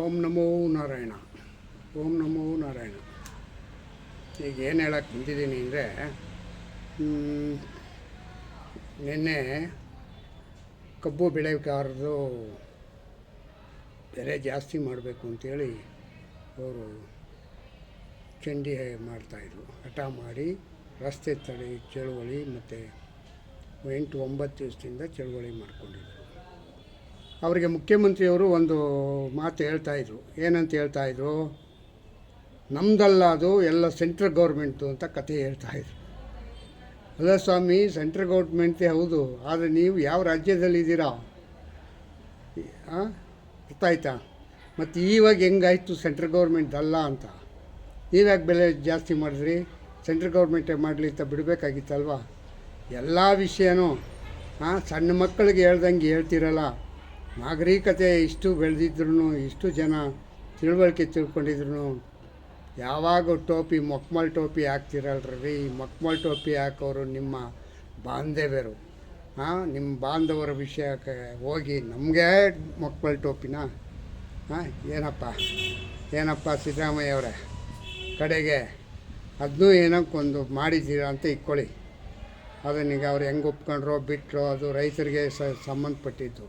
ಓಂ ನಮೋ ನಾರಾಯಣ. ಓಂ ನಮೋ ನಾರಾಯಣ. ಈಗ ಏನು ಹೇಳಕ್ಕೆ ಬಂದಿದ್ದೀನಿ ಅಂದರೆ ನಿನ್ನೆ ಕಬ್ಬು ಬೆಳೆಗಾರರು ಬೆಲೆ ಜಾಸ್ತಿ ಮಾಡಬೇಕು ಅಂತೇಳಿ ಅವರು ಚಂಡಿ ಮಾಡ್ತಾಯಿದ್ರು ಹಠ ಮಾಡಿ ರಸ್ತೆ ತಡೆ, ಚಳುವಳಿ ಮತ್ತು ಎಂಟು ಒಂಬತ್ತು ದಿವಸದಿಂದ ಚಳುವಳಿ ಮಾಡ್ಕೊಂಡಿದ್ರು. ಅವರಿಗೆ ಮುಖ್ಯಮಂತ್ರಿಯವರು ಒಂದು ಮಾತು ಹೇಳ್ತಾಯಿದ್ರು ಏನಂತ ಹೇಳ್ತಾಯಿದ್ರು ನಮ್ಮದಲ್ಲ ಅದು, ಎಲ್ಲ ಸೆಂಟ್ರಲ್ ಗೌರ್ಮೆಂಟು ಅಂತ ಕತೆ ಹೇಳ್ತಾಯಿದ್ರು ಅಲ್ಲ ಸ್ವಾಮಿ ಸೆಂಟ್ರಲ್ ಗೌರ್ಮೆಂಟೇ ಹೌದು, ಆದರೆ ನೀವು ಯಾವ ರಾಜ್ಯದಲ್ಲಿದ್ದೀರಾ ಅರ್ಥ ಆಯ್ತಾ ಮತ್ತು ಇವಾಗ ಹೆಂಗಾಯಿತು ಸೆಂಟ್ರಲ್ ಗೌರ್ಮೆಂಟ್ ಅಲ್ಲ ಅಂತ? ನೀವ್ಯಾಕೆ ಬೆಲೆ ಜಾಸ್ತಿ ಮಾಡಿದ್ರಿ? ಸೆಂಟ್ರಲ್ ಗೌರ್ಮೆಂಟೇ ಮಾಡಲಿ ಅಂತ ಬಿಡಬೇಕಾಗಿತ್ತಲ್ವ? ಎಲ್ಲ ವಿಷಯನೂ ಸಣ್ಣ ಮಕ್ಕಳಿಗೆ ಹೇಳ್ದಂಗೆ ಹೇಳ್ತಿರಲ್ಲ. ನಾಗರಿಕತೆ ಇಷ್ಟು ಬೆಳೆದಿದ್ರು ಇಷ್ಟು ಜನ ತಿಳುವಳಿಕೆ ತಿಳ್ಕೊಂಡಿದ್ರು ಯಾವಾಗ ಟೋಪಿ ಮೊಕ್ಮಲ್ ಟೋಪಿ ಹಾಕ್ತಿರಲ್ರಿ ಮೊಕ್ಮಲ್ ಟೋಪಿ ಹಾಕೋರು ನಿಮ್ಮ ಬಾಂಧವ್ಯರು. ಹಾಂ ನಿಮ್ಮ ಬಾಂಧವರ ವಿಷಯಕ್ಕೆ ಹೋಗಿ ನಮಗೆ ಮೊಕ್ಮಲ್ ಟೋಪಿನ. ಹಾಂ ಏನಪ್ಪ ಏನಪ್ಪ ಸಿದ್ದರಾಮಯ್ಯವರೇ ಕಡೆಗೆ ಅದನ್ನೂ ಏನಕ್ಕೊಂದು ಮಾಡಿದ್ದೀರಾ ಅಂತ ಇಕ್ಕೊಳ್ಳಿ. ಅದನ್ನೀಗ ಅವ್ರು ಹೆಂಗೆ ಒಪ್ಕೊಂಡ್ರೋ ಬಿಟ್ಟರೋ ಅದು ರೈತರಿಗೆ ಸಂಬಂಧಪಟ್ಟಿದ್ದು.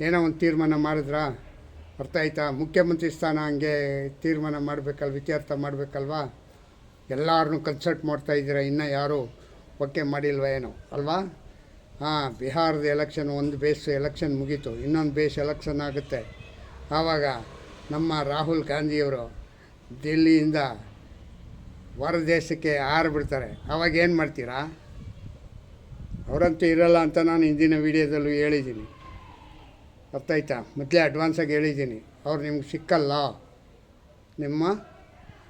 ಏನೋ ಒಂದು ತೀರ್ಮಾನ ಮಾಡಿದ್ರಾ? ಅರ್ಥ ಆಯ್ತಾ? ಮುಖ್ಯಮಂತ್ರಿ ಸ್ಥಾನ ಹಂಗೆ ತೀರ್ಮಾನ ಮಾಡಬೇಕಲ್ವ ವಿಚಾರ್ಥ ಮಾಡಬೇಕಲ್ವಾ? ಎಲ್ಲರನ್ನೂ ಕನ್ಸಲ್ಟ್ ಮಾಡ್ತಾ ಇದ್ದೀರಾ ಇನ್ನೂ ಯಾರೂ? ಓಕೆ ಮಾಡಿಲ್ವ ಏನೋ? ಅಲ್ವಾ? ಹಾಂ, ಬಿಹಾರದ ಎಲೆಕ್ಷನ್ ಒಂದು ಬೇಸ್ ಎಲೆಕ್ಷನ್ ಮುಗೀತು, ಇನ್ನೊಂದು ಬೇಸ್ ಎಲೆಕ್ಷನ್ ಆಗುತ್ತೆ. ಆವಾಗ ನಮ್ಮ ರಾಹುಲ್ ಗಾಂಧಿಯವರು ದಿಲ್ಲಿಯಿಂದ ಹೊರ ದೇಶಕ್ಕೆ ಹಾರಿಬಿಡ್ತಾರೆ ಆವಾಗ ಏನು ಮಾಡ್ತೀರಾ? ಅವರಂತೂ ಇರಲ್ಲ ಅಂತ ನಾನು ಹಿಂದಿನ ವೀಡಿಯೋದಲ್ಲೂ ಹೇಳಿದ್ದೀನಿ. ಅರ್ಥ ಆಯ್ತಾ ಮೊದಲೇ ಅಡ್ವಾನ್ಸಾಗಿ ಹೇಳಿದ್ದೀನಿ. ಅವ್ರು ನಿಮ್ಗೆ ಸಿಕ್ಕಲ್ಲ. ನಿಮ್ಮ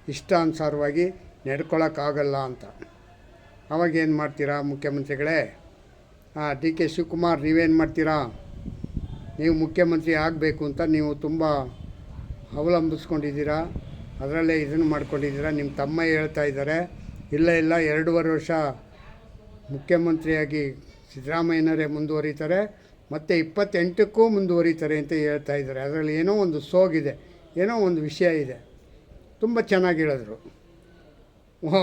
ಇಷ್ಟಾನುಸಾರವಾಗಿ ನಡ್ಕೊಳಕ್ಕಾಗಲ್ಲ ಅಂತ. ಅವಾಗ ಏನು ಮಾಡ್ತೀರಾ ಮುಖ್ಯಮಂತ್ರಿಗಳೇ? ಹಾಂ ಡಿ ಕೆ ಶಿವಕುಮಾರ್, ನೀವೇನು ಮಾಡ್ತೀರಾ? ನೀವು ಮುಖ್ಯಮಂತ್ರಿ ಆಗಬೇಕು ಅಂತ ನೀವು ತುಂಬ ಅವಲಂಬಿಸ್ಕೊಂಡಿದ್ದೀರಾ? ಅದರಲ್ಲೇ ಇದನ್ನು ಮಾಡ್ಕೊಂಡಿದ್ದೀರಾ? ನಿಮ್ಮ ತಮ್ಮ ಹೇಳ್ತಾ ಇದ್ದಾರೆ. ಇಲ್ಲ ಇಲ್ಲ, ಎರಡೂವರೆ ವರ್ಷ ಮುಖ್ಯಮಂತ್ರಿಯಾಗಿ ಸಿದ್ದರಾಮಯ್ಯನವರೇ ಮುಂದುವರಿತಾರೆ. ಮತ್ತು ಇಪ್ಪತ್ತೆಂಟಕ್ಕೂ ಮುಂದುವರಿತಾರೆ ಅಂತ ಹೇಳ್ತಾ ಇದ್ದಾರೆ. ಅದರಲ್ಲಿ ಏನೋ ಒಂದು ಸೋಗಿದೆ, ಏನೋ ಒಂದು ವಿಷಯ ಇದೆ. ತುಂಬ ಚೆನ್ನಾಗಿ ಹೇಳಿದ್ರು.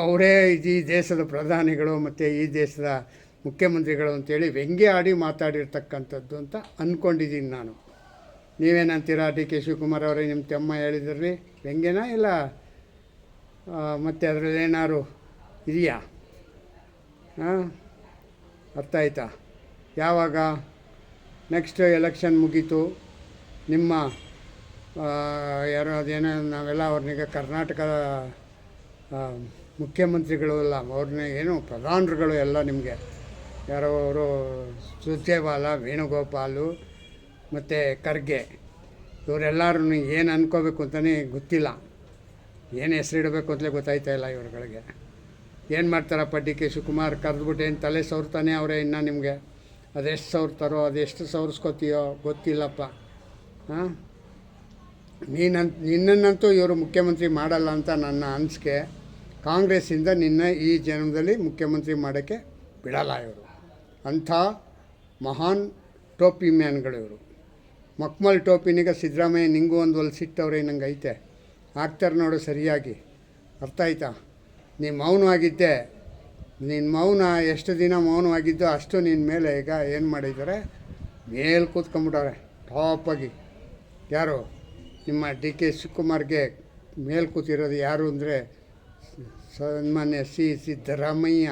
ಅವರೇ ಈ ದೇಶದ ಪ್ರಧಾನಿಗಳು ಮತ್ತು ಈ ದೇಶದ ಮುಖ್ಯಮಂತ್ರಿಗಳು ಅಂತೇಳಿ ವ್ಯಂಗ್ಯ ಆಡಿ ಮಾತಾಡಿರ್ತಕ್ಕಂಥದ್ದು ಅಂತ ಅಂದ್ಕೊಂಡಿದ್ದೀನಿ ನಾನು. ನೀವೇನಂತೀರಾ ಡಿ ಕೆ ಶಿವಕುಮಾರ್ ಅವರೇ, ನಿಮ್ಮ ತಮ್ಮ ಹೇಳಿದ್ರಿ ವ್ಯಂಗ್ಯನ ಇಲ್ಲ? ಮತ್ತು ಅದರಲ್ಲಿ ಏನಾದ್ರು ಇದೆಯಾ? ಹಾಂ ಅರ್ಥ ಆಯ್ತಾ? ಯಾವಾಗ? ನೆಕ್ಸ್ಟ್ ಎಲೆಕ್ಷನ್ ಮುಗೀತು. ನಿಮ್ಮ ಯಾರೋ, ಅದೇನೋ, ನಾವೆಲ್ಲ ಅವ್ರನ್ನೀಗ ಕರ್ನಾಟಕದ ಮುಖ್ಯಮಂತ್ರಿಗಳು ಎಲ್ಲ ಅವ್ರನ್ನ ಏನು ಪ್ರಧಾನರುಗಳು ಎಲ್ಲ ನಿಮಗೆ. ಯಾರೋ, ಅವರು ಸುರ್ಜೇವಾಲ, ವೇಣುಗೋಪಾಲು, ಮತ್ತು ಖರ್ಗೆ ಇವರೆಲ್ಲರೂ ಏನು ಅಂದ್ಕೋಬೇಕು ಅಂತಲೇ ಗೊತ್ತಿಲ್ಲ. ಏನು ಹೆಸರಿಡಬೇಕು ಅಂತಲೇ ಗೊತ್ತಾಯ್ತಾ ಇಲ್ಲ ಇವ್ರುಗಳಿಗೆ. ಏನು ಮಾಡ್ತಾರಪ್ಪ ಡಿ ಕೆ ಶಿವಕುಮಾರ್ ಕರೆದ್ಬಿಟ್ಟು ಏನು ತಲೆ ಸವರ್ತಾನೆ ಅವರೇ ಇನ್ನು ನಿಮಗೆ? ಅದೆಷ್ಟು ಸವರ್ತಾರೋ ಅದೆಷ್ಟು ಸವರ್ಸ್ಕೊತೀಯೋ ಗೊತ್ತಿಲ್ಲಪ್ಪ. ಹಾಂ? ನೀನಂತ, ನಿನ್ನನ್ನಂತೂ ಇವರು ಮುಖ್ಯಮಂತ್ರಿ ಮಾಡಲ್ಲ ಅಂತ ನನ್ನ ಅನಿಸಿಕೆ, ಕಾಂಗ್ರೆಸ್ಸಿಂದ ನಿನ್ನ ಈ ಜನ್ಮದಲ್ಲಿ ಮುಖ್ಯಮಂತ್ರಿ ಮಾಡೋಕ್ಕೆ ಬಿಡಲ್ಲ ಇವರು. ಅಂಥ ಮಹಾನ್ ಟೋಪಿ ಮ್ಯಾನ್ಗಳು ಇವರು ಮಕ್ಮಲ್ ಟೋಪಿನಿಗ ಸಿದ್ದರಾಮಯ್ಯ ನಿಂಗೂ ಒಂದು ಹೊಲ್ ಸಿಟ್ಟವ್ರೆ ನಂಗೆ ಐತೆ ಆಗ್ತಾರೆ ನೋಡು ಸರಿಯಾಗಿ. ಅರ್ಥ ಆಯ್ತಾ? ನೀ ಮೌನವಾಗಿದ್ದೆ. ನಿನ್ನ ಮೌನ ಎಷ್ಟು ದಿನ ಮೌನವಾಗಿದ್ದೋ ಅಷ್ಟು ನಿನ್ನ ಮೇಲೆ ಈಗ ಏನು ಮಾಡಿದ್ದಾರೆ? ಮೇಲೆ ಕೂತ್ಕೊಂಬಿಟ್ಟವ್ರೆ ಟಾಪಾಗಿ ಯಾರು? ನಿಮ್ಮ ಡಿ ಕೆ ಶಿವಕುಮಾರ್ಗೆ ಮೇಲೆ ಕೂತಿರೋದು ಯಾರು ಅಂದರೆ ಸನ್ಮಾನ್ಯ ಸಿ ಸಿದ್ದರಾಮಯ್ಯ.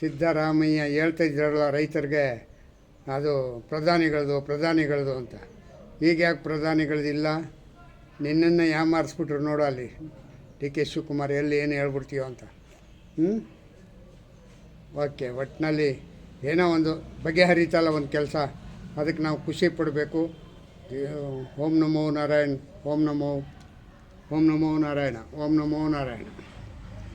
ಸಿದ್ದರಾಮಯ್ಯ ಹೇಳ್ತಾ ಇದ್ದಾರಲ್ಲ ರೈತರಿಗೆ, ಅದು ಪ್ರಧಾನಿಗಳದು ಪ್ರಧಾನಿಗಳದು ಅಂತ. ಈಗ ಯಾಕೆ ಪ್ರಧಾನಿಗಳದಿಲ್ಲ? ನಿನ್ನನ್ನು ಯಾಮಾರಿಸ್ಬಿಟ್ರು ನೋಡು ಅಲ್ಲಿ. ಡಿ ಕೆ ಶಿವಕುಮಾರ್ ಎಲ್ಲಿ ಏನು ಹೇಳ್ಬಿಡ್ತೀಯೋ ಅಂತ. ಹ್ಞೂ ಓಕೆ ಒಟ್ಟಿನಲ್ಲಿ ಏನೋ ಒಂದು ಬಗೆಹರಿತಲ್ಲ ಒಂದು ಕೆಲಸ. ಅದಕ್ಕೆ ನಾವು ಖುಷಿ ಪಡಬೇಕು. ಓಂ ನಮೋ ನಾರಾಯಣ್, ಓಂ ನಮೋ ಓಂ ನಮೋ ನಾರಾಯಣ, ಓಂ ನಮೋ ನಾರಾಯಣ.